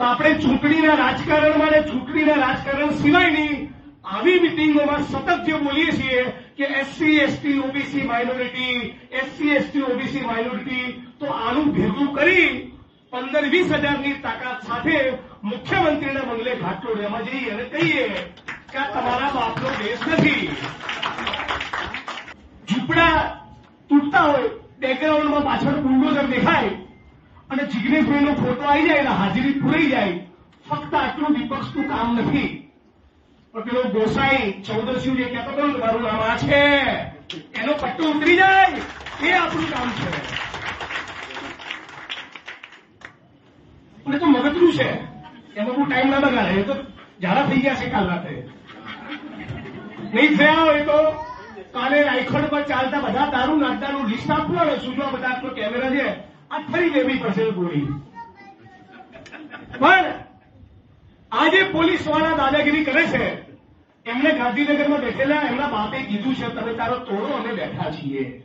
તો આપણે ચૂંટણીના રાજકારણમાં અને ચૂંટણીના રાજકારણ સિવાયની આવી મિટિંગોમાં સતત જે બોલીએ છીએ કે SC ST OBC minority SC ST OBC minority તો આનું ભેગું કરી પંદર વીસ હજારની તાકાત સાથે મુખ્યમંત્રીના બંગલે ઘાટલોડિયામાં જઈએ અને કહીએ કે આ તમારા બાપનો દેશ નથી. ઝૂંપડા તૂટતા હોય બેકગ્રાઉન્ડમાં પાછળ બુલડોઝર દેખાય અને જિગ્નેશભાઈનો ફોટો આવી જાય અને હાજરી પૂરી જાય. ફક્ત આટલું વિપક્ષનું કામ નથી. પણ પેલો ગોસાઈ ચૌદરસિંહ જે કહેતો હતો મારું નામ આ છે. એનો પટ્ટો ઉતરી જાય. એ આપણું કામ છે. અને તો મગજનું છે. એમાં બહુ ટાઈમ ના બગાડે. એ તો ઝાડા થઈ ગયા છે કાલ રાતે. નહીં થયા હોય તો કાલે રાયખડ પર ચાલતા બધા દારૂ નાસ્તાનું લિસ્ટ આપવું અને સુજવા બધા કેમેરા છે. ફરી લેવી પડશે ગોળી. પણ આજે પોલીસવાળા દાદાગીરી કરે છે. એમને ગાંધીનગરમાં બેઠેલા એમના બાપે કીધું છે, તમે તારો તોડો, અમે બેઠા છીએ.